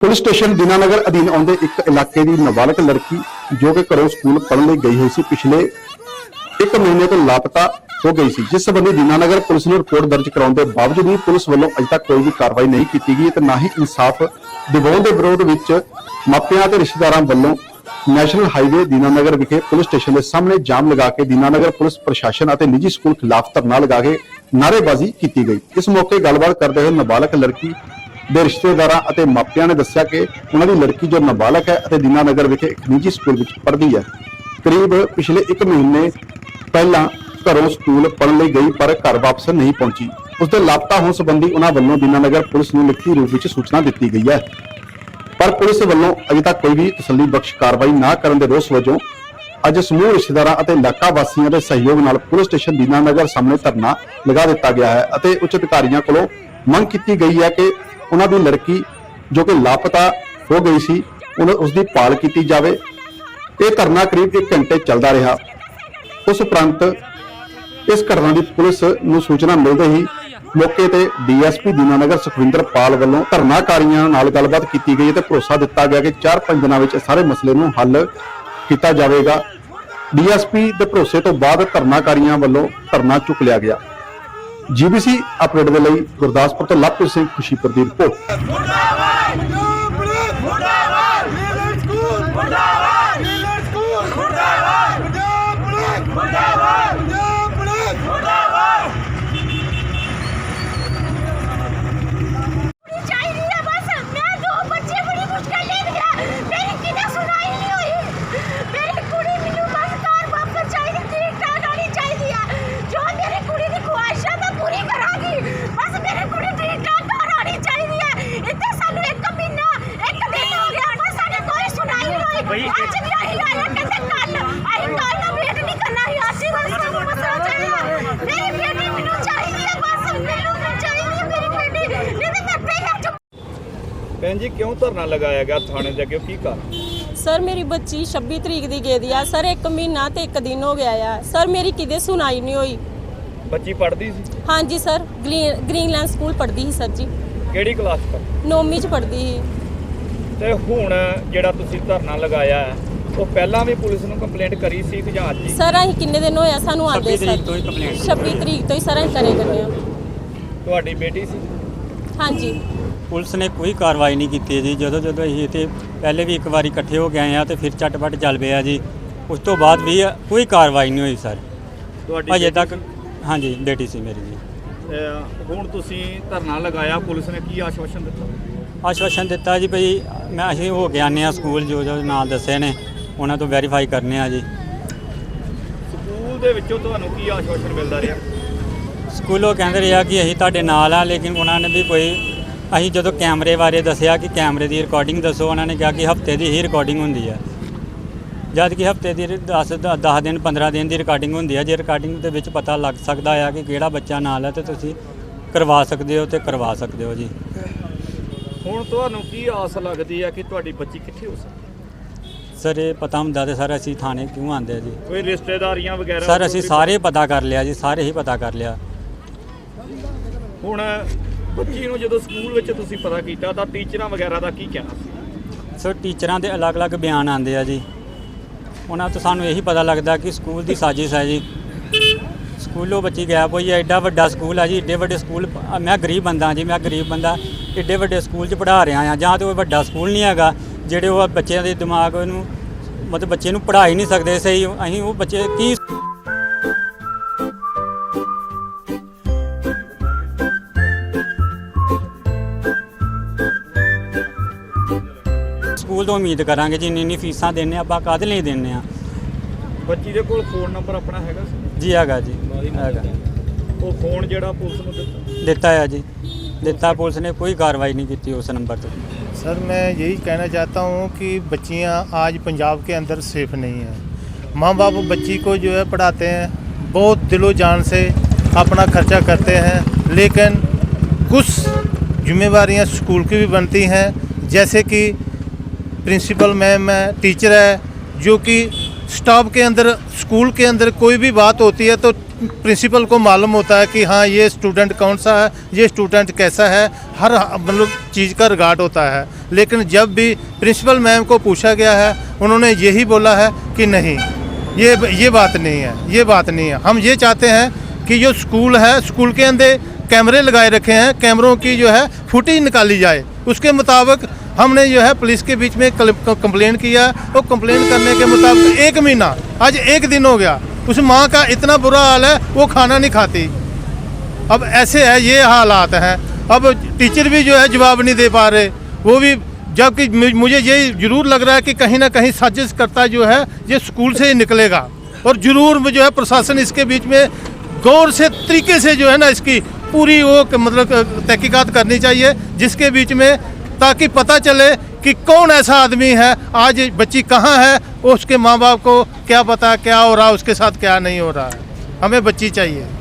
Police station Dinanagar ਅਧੀਨ ਆਉਂਦੇ ਇੱਕ ਇਲਾਕੇ ਦੀ ਨਾਬਾਲਗ ਲੜਕੀ, ਜੋ ਕਿ ਘਰੋਂ ਸਕੂਲ ਪੜ੍ਹਨ ਲਈ ਗਈ ਹੋਈ ਸੀ, ਪਿਛਲੇ ਇੱਕ ਮਹੀਨੇ ਤੋਂ ਲਾਪਤਾ ਹੋ ਗਈ ਸੀ। ਜਿਸ ਸੰਬੰਧੀ ਦੀਨਾਨਗਰ ਪੁਲਿਸ ਨੂੰ ਰਿਪੋਰਟ ਦਰਜ ਕਰਾਉਣ ਦੇ ਬਾਵਜੂਦ ਵੀ ਪੁਲਿਸ ਵੱਲੋਂ ਅਜੇ ਤੱਕ ਕੋਈ ਵੀ ਕਾਰਵਾਈ ਨਹੀਂ ਕੀਤੀ ਗਈ ਤੇ ਨਾ ਹੀ ਇਨਸਾਫ ਦਿਵਾਉਣ ਦੇ ਵਿਰੋਧ ਵਿੱਚ ਮਾਪਿਆਂ ਤੇ ਰਿਸ਼ਤੇਦਾਰਾਂ ਵੱਲੋਂ ਨੈਸ਼ਨਲ ਹਾਈਵੇ ਦੀਨਾਨਗਰ ਵਿਖੇ ਪੁਲਿਸ ਸਟੇਸ਼ਨ ਦੇ ਸਾਹਮਣੇ ਜਾਮ ਲਗਾ ਕੇ ਦੀਨਾਨਗਰ ਪੁਲਿਸ ਪ੍ਰਸ਼ਾਸਨ ਅਤੇ ਨਿੱਜੀ ਸਕੂਲ ਖਿਲਾਫ ਧਰਨਾ ਲਗਾ ਕੇ ਨਾਅਰੇਬਾਜ਼ੀ ਕੀਤੀ ਗਈ। ਇਸ ਮੌਕੇ ਗੱਲਬਾਤ ਕਰਦੇ ਹੋਏ ਨਾਬਾਲਗ ਲੜਕੀ ਦੇ ਰਿਸ਼ਤੇਦਾਰਾਂ ਅਤੇ ਮਾਪਿਆਂ ਨੇ ਦੱਸਿਆ ਕਿ ਉਹਨਾਂ ਦੀ ਲੜਕੀ ਜੋ ਨਾਬਾਲਗ ਹੈ ਅਤੇ ਦੀਨਾਨਗਰ ਵਿਖੇ ਇੱਕ ਨਿੱਜੀ ਸਕੂਲ ਵਿੱਚ ਪੜ੍ਹਦੀ ਹੈ। ਕਰੀਬ ਪਿਛਲੇ 1 ਮਹੀਨੇ ਪਹਿਲਾਂ ਘਰੋਂ ਸਕੂਲ ਪੜ੍ਹਨ ਲਈ ਗਈ, ਪਰ ਘਰ ਵਾਪਸ ਨਹੀਂ ਪਹੁੰਚੀ। ਉਸ ਦੇ ਲਾਪਤਾ ਹੋਣ ਸੰਬੰਧੀ ਉਹਨਾਂ ਵੱਲੋਂ ਦੀਨਾਨਗਰ ਪੁਲਿਸ ਨੂੰ ਲਿਖਤੀ ਰੂਪ ਵਿੱਚ ਸੂਚਨਾ ਦਿੱਤੀ ਗਈ ਹੈ। ਪਰ ਪੁਲਿਸ ਵੱਲੋਂ ਅਜੇ ਤੱਕ ਕੋਈ ਵੀ ਤਸੱਲੀ ਬਖਸ਼ ਕਾਰਵਾਈ ਨਾ ਕਰਨ ਦੇ ਰੋਸ ਵਜੋਂ ਅੱਜ ਸਮੂਹ ਰਿਸ਼ਤੇਦਾਰਾਂ ਅਤੇ ਇਲਾਕਾ ਵਾਸੀਆਂ ਦੇ ਸਹਿਯੋਗ ਨਾਲ ਪੁਲਿਸ ਸਟੇਸ਼ਨ ਦੀਨਾਨਗਰ ਸਾਹਮਣੇ ਧਰਨਾ ਲਗਾ ਦਿੱਤਾ ਗਿਆ ਹੈ ਅਤੇ ਉੱਚ ਅਧਿਕਾਰੀਆਂ ਕੋਲੋਂ ਮੰਗ ਕੀਤੀ ਗਈ ਹੈ ਕਿ ਉਹਨਾਂ ਦੀ ਲੜਕੀ ਜੋ ਕਿ ਲਾਪਤਾ ਹੋ ਗਈ ਸੀ, ਉਹਨਾਂ ਉਸ ਦੀ ਭਾਲ ਕੀਤੀ ਜਾਵੇ। ਇਹ ਧਰਨਾ ਕਰੀਬ 1 ਘੰਟੇ ਚੱਲਦਾ ਰਿਹਾ। ਉਸ ਉਪਰੰਤ ਇਸ ਘਟਨਾ ਦੀ ਪੁਲਿਸ ਨੂੰ ਸੂਚਨਾ ਮਿਲਦੇ ਹੀ ਮੌਕੇ ਤੇ ਡੀਐਸਪੀ ਦੀਨਾਨਗਰ ਸੁਖਵਿੰਦਰ ਪਾਲ ਵੱਲੋਂ ਧਰਨਾਕਾਰੀਆਂ ਨਾਲ ਗੱਲਬਾਤ ਕੀਤੀ ਗਈ ਤੇ ਭਰੋਸਾ ਦਿੱਤਾ ਗਿਆ ਕਿ 4-5 ਦਿਨਾਂ ਵਿੱਚ ਸਾਰੇ ਮਸਲੇ ਨੂੰ ਹੱਲ ਕੀਤਾ ਜਾਵੇਗਾ। ਡੀਐਸਪੀ ਦੇ ਭਰੋਸੇ ਤੋਂ ਬਾਅਦ ਧਰਨਾਕਾਰੀਆਂ ਵੱਲੋਂ ਧਰਨਾ ਚੁੱਕ ਲਿਆ ਗਿਆ। ਜੀਬੀਸੀ ਅਪਡੇਟ ਦੇ ਲਈ ਗੁਰਦਾਸਪੁਰ ਤੋਂ ਲਵਪ੍ਰੀਤ ਸਿੰਘ ਖੁਸ਼ੀਪੁਰ ਦੀ ਰਿਪੋਰਟ ਚਾਹੀਦੀ ਆ ਬਸ ਮੈਂ ਦੋ ਬੱਚੇ ਬੜੀ ਮੁਸ਼ਕਲ ਲੈ ਲਿਆ ਮੇਰੀ ਕਿਤੇ ਸੁਣਾਈ ਨਹੀਂ ਹੋਈ ਮੇਰੀ ਕੁੜੀ ਮੈਨੂੰ ਬਸ ਘਰ ਵਾਪਸ ਚਾਹੀਦੀ ਠੀਕ ਠਾਕ ਆਣੀ ਚਾਹੀਦੀ ਆ ਜੋ ਮੇਰੀ ਕੁੜੀ ਦੀ ਖੁਆਇਸ਼ਾਂ ਮੈਂ ਪੂਰੀ ਕਰਾਂਗੀ ਬਸ ਮੇਰੀ ਕੁੜੀ ਠੀਕ ਠਾਕ ਘਰ ਆਣੀ ਚਾਹੀਦੀ ਆ ਇੱਥੇ ਸਾਨੂੰ ਇੱਕ ਮਹੀਨਾ ਇੱਕ ਦਿਨ ਹੋ ਗਿਆ ਬਸ ਸਾਡੇ ਕੋਈ ਸੁਣਾਈ ਨਹੀਂ ਹੋਈ ਅੱਜ ਵੀ ਆਹੀ ਆਇਆ ਕਹਿੰਦੇ ਕੱਲ ਆਹੀ ਕੱਲ ਦਾ ਵੇਟ ਨਹੀਂ ਕਰਨਾ ਸੀ ਅੱਜ ਹੀ ਬਸ ਸਾਨੂੰ ਮਸਲਾ ਚਾਹੀਦਾ ਮੇਰੀ ਬੇਟੀ ਮੈਨੂੰ ਚਾਹੀਦੀ ਆ ਬਸ ਮੈਨੂੰ ਤਾਂ ਚਾਹੀਦੀ ਆ ਮੇਰੀ ਬੇਟੀ ਨਹੀਂ ਤਾਂ ਮੈਂ ਪਹਿਲਾਂ ਚੁੱਪ ਭੈਣ ਜੀ ਕਿਉਂ ਧਰਨਾ ਲਗਾਇਆ ਗਿਆ ਥਾਣੇ ਦੇ ਅੱਗੇ? ਕੀ ਕਾਰਨ? ਸਰ ਮੇਰੀ ਬੱਚੀ 26 ਤਰੀਕ ਦੀ ਗਈ ਆ। ਸਰ ਇੱਕ ਮਹੀਨਾ ਤੇ ਇੱਕ ਦਿਨ ਹੋ ਗਿਆ ਆ। ਸਰ ਮੇਰੀ ਕਿਤੇ ਸੁਣਾਈ ਨਹੀਂ ਹੋਈ। ਬੱਚੀ ਪੜ੍ਹਦੀ ਸੀ? ਹਾਂਜੀ ਸਰ। ਗ੍ਰੀ- ਗ੍ਰੀਨਲੈਂਡ ਸਕੂਲ ਪੜ੍ਹਦੀ ਸੀ ਸਰ ਜੀ। ਕਿਹੜੀ ਕਲਾਸ ਤੱਕ ਨੌਵੀਂ ਚ ਪੜ੍ਹਦੀ ਸੀ। ਤੇ ਹੁਣ ਜਿਹੜਾ ਤੁਸੀਂ ਧਰਨਾ ਲਗਾਇਆ ਹੈ, ਉਹ ਪਹਿਲਾਂ ਵੀ ਪੁਲਿਸ ਨੂੰ ਕੰਪਲੇਂਟ ਕਰੀ ਸੀ ਕਿ ਜਾਂ ਅੱਜ ਹੀ? ਸਰ ਅਸੀਂ ਕਿੰਨੇ ਦਿਨ ਹੋਇਆ ਸਾਨੂੰ ਆਂਦੇ ਸਰ। 26 ਤਰੀਕ ਤੋਂ ਹੀ ਸਰ ਅਸੀਂ ਕਰੇ ਗਏ ਆ ਤੁਹਾਡੀ ਬੇਟੀ ਸੀ? ਹਾਂਜੀ। ਪੁਲਿਸ ਨੇ ਕੋਈ ਕਾਰਵਾਈ ਨਹੀਂ ਕੀਤੀ ਜੀ। ਜਦੋਂ ਜਦੋਂ ਅਸੀਂ ਇੱਥੇ ਪਹਿਲੇ ਵੀ ਇੱਕ ਵਾਰੀ ਇਕੱਠੇ ਹੋ ਗਏ ਆ ਤੇ ਫਿਰ ਝਟਪਟ ਚੱਲ ਪਿਆ ਜੀ। ਉਸ ਤੋਂ ਬਾਅਦ ਵੀ ਕੋਈ ਕਾਰਵਾਈ ਨਹੀਂ ਹੋਈ ਸਰ। ਤੁਹਾਡੀ ਅਜੇ ਤੱਕ ਹਾਂਜੀ ਬੇਟੀ ਸੀ ਮੇਰੀ ਜੀ। ਅਹ ਹੁਣ ਤੁਸੀਂ ਧਰਨਾ ਲਗਾਇਆ ਪੁਲਿਸ ਨੇ ਕੀ ਆਸ਼ਵਾਸਨ ਦਿੱਤਾ? ਆਸ਼ਵਾਸਨ ਦਿੱਤਾ ਜੀ ਭਈ ਮੈਂ ਅਸੀਂ ਹੋ ਕੇ ਆਨੇ ਆ ਸਕੂਲ ਜੋ ਜੋ ਨਾਂ ਦੱਸੇ ਨੇ ਉਹਨਾਂ ਤੋਂ ਵੈਰੀਫਾਈ ਕਰਨੇ ਆ ਜੀ। ਸਕੂਲ ਦੇ ਵਿੱਚੋਂ ਤੁਹਾਨੂੰ ਕੀ ਆਸ਼ਵਾਸਨ ਮਿਲਦਾ ਰਿਹਾ? ਸਕੂਲੋਂ ਕਹਿੰਦੇ ਰਿਹਾ ਕਿ ਅਸੀਂ ਤੁਹਾਡੇ ਨਾਲ ਆ ਲੇਕਿਨ ਉਹਨਾਂ ਨੇ ਵੀ ਕੋਈ ਅਸੀਂ ਜਦੋਂ ਕੈਮਰੇ ਬਾਰੇ ਦੱਸਿਆ ਕਿ ਕੈਮਰੇ ਦੀ ਰਿਕਾਰਡਿੰਗ ਦੱਸੋ ਉਹਨਾਂ ਨੇ ਕਿਹਾ ਕਿ ਹਫ਼ਤੇ ਦੀ ਹੀ ਰਿਕਾਰਡਿੰਗ ਹੁੰਦੀ ਹੈ ਜਦ ਕਿ ਹਫ਼ਤੇ ਦੀ 10 10 ਦਿਨ 15 ਦਿਨ ਦੀ ਰਿਕਾਰਡਿੰਗ ਹੁੰਦੀ ਹੈ ਜੇ ਰਿਕਾਰਡਿੰਗ ਦੇ ਵਿੱਚ ਪਤਾ ਲੱਗ ਸਕਦਾ ਆ ਕਿ ਕਿਹੜਾ ਬੱਚਾ ਨਾਲ ਹੈ ਤੇ ਤੁਸੀਂ ਕਰਵਾ ਸਕਦੇ ਹੋ ਤੇ ਕਰਵਾ ਸਕਦੇ ਹੋ ਜੀ। ਹੁਣ ਤੁਹਾਨੂੰ ਕੀ ਆਸ ਲੱਗਦੀ ਹੈ ਕਿ ਤੁਹਾਡੀ ਬੱਚੀ ਕਿੱਥੇ ਹੋ ਸਕਦੀ? ਸਰ ਇਹ ਪਤਾ ਹੁੰਦਾ ਤੇ ਸਰ ਅਸੀਂ ਥਾਣੇ ਕਿਉਂ ਆਉਂਦੇ ਆ ਜੀ? ਕੋਈ ਰਿਸ਼ਤੇਦਾਰੀਆਂ ਵਗੈਰਾ ਸਰ ਅਸੀਂ ਸਾਰੇ ਪਤਾ ਕਰ ਲਿਆ ਜੀ ਸਾਰੇ ਹੀ ਪਤਾ ਕਰ ਲਿਆ। ਹੁਣ ਬੱਚੀ ਨੂੰ ਜਦੋਂ ਸਕੂਲ ਵਿੱਚ ਤੁਸੀਂ ਪਤਾ ਕੀਤਾ, ਤਾਂ ਟੀਚਰਾਂ ਵਗੈਰਾ ਦਾ ਕੀ ਕਹਿਣਾ ਸੀ? ਸੋ ਟੀਚਰਾਂ ਦੇ ਅਲੱਗ-ਅਲੱਗ ਬਿਆਨ ਆਉਂਦੇ ਆ ਜੀ। ਉਹਨਾਂ ਤੋਂ ਸਾਨੂੰ ਇਹੀ ਪਤਾ ਲੱਗਦਾ ਕਿ ਸਕੂਲ ਦੀ ਸਾਜ਼ਿਸ਼ ਹੈ ਜੀ। ਸਕੂਲੋਂ ਬੱਚੀ ਗਾਇਬ ਹੋਈ ਹੈ, ਐਡਾ ਵੱਡਾ ਸਕੂਲ ਆ ਜੀ ਏਡੇ ਵੱਡੇ ਸਕੂਲ ਮੈਂ ਗਰੀਬ ਬੰਦਾ ਜੀ, ਮੈਂ ਗਰੀਬ ਬੰਦਾ ਏਡੇ ਵੱਡੇ ਸਕੂਲ 'ਚ ਪੜ੍ਹਾ ਰਿਹਾ ਆ ਜਾਂ ਤੇ ਉਹ ਵੱਡਾ ਸਕੂਲ ਨਹੀਂ ਹੈਗਾ, ਜਿਹੜੇ ਉਹ ਬੱਚਿਆਂ ਦੇ ਦਿਮਾਗ ਨੂੰ, ਮਤਲਬ ਬੱਚੇ ਨੂੰ ਪੜ੍ਹਾ ਹੀ ਨਹੀਂ ਸਕਦੇ ਸਹੀ, ਅਸੀਂ ਉਹ ਬੱਚੇ ਕੀ ਸਕੂਲ ਤੋਂ ਉਮੀਦ ਕਰਾਂਗੇ ਜੀ ਇੰਨੀ ਇੰਨੀ ਫੀਸਾਂ ਦੇਣੇ ਆਪਾਂ ਕਾਹਦੇ ਲਈ ਦੇਣੇ ਆ ਬੱਚੀ ਦੇ ਕੋਲ ਫੋਨ ਨੰਬਰ ਆਪਣਾ ਹੈਗਾ ਸੀ ਜੀ ਹੈਗਾ ਜੀ ਹੈਗਾ ਉਹ ਫੋਨ ਜਿਹੜਾ ਪੁਲਿਸ ਨੂੰ ਦਿੱਤਾ ਦਿੱਤਾ ਹੈ ਜੀ ਦਿੱਤਾ ਪੁਲਿਸ ਨੇ ਕੋਈ ਕਾਰਵਾਈ ਨਹੀਂ ਕੀਤੀ ਉਸ ਨੰਬਰ ਤੇ सर मैं यही कहना चाहता हूँ कि बच्चियाँ आज पंजाब के अंदर सेफ नहीं हैं माँ बाप बच्ची को जो है पढ़ाते हैं बहुत दिलो जान से अपना खर्चा करते हैं लेकिन कुछ जिम्मेवारियाँ स्कूल की भी बनती हैं जैसे कि प्रिंसिपल मैम है, टीचर है, जो कि स्टाफ के अंदर, स्कूल के अंदर कोई भी बात होती है तो प्रिंसिपल को मालूम होता है कि हाँ ये स्टूडेंट कौन सा है, ये स्टूडेंट कैसा है, हर मतलब चीज़ का रिगार्ड होता है। लेकिन जब भी प्रिंसिपल मैम को पूछा गया है, उन्होंने यही बोला है कि नहीं, ये ये बात नहीं है, ये बात नहीं है। हम ये चाहते हैं कि जो स्कूल है, स्कूल के अंदर कैमरे लगाए रखे हैं, कैमरों की जो है फुटेज निकाली जाए। उसके मुताबिक हमने जो है पुलिस के बीच में कंप्लेन किया। और कंप्लेन करने के मुताबिक एक महीना, आज एक दिन हो गया। उस माँ का इतना बुरा हाल है, वो खाना नहीं खाती। अब ऐसे है, ये हालात हैं। अब टीचर भी जो है जवाब नहीं दे पा रहे। वो भी, जबकि मुझे ये ज़रूर लग रहा है कि कहीं ना कहीं साजिश करता जो है, ये स्कूल से ही निकलेगा। और ज़रूर जो है प्रशासन इसके बीच में गौर से, तरीके से जो है ना इसकी पूरी वो मतलब तहकीकात करनी चाहिए, जिसके बीच में ताकि पता चले कि कौन ऐसा आदमी है आज बच्ची कहाँ है उसके माँ बाप को क्या पता क्या हो रहा है उसके साथ क्या नहीं हो रहा है हमें बच्ची चाहिए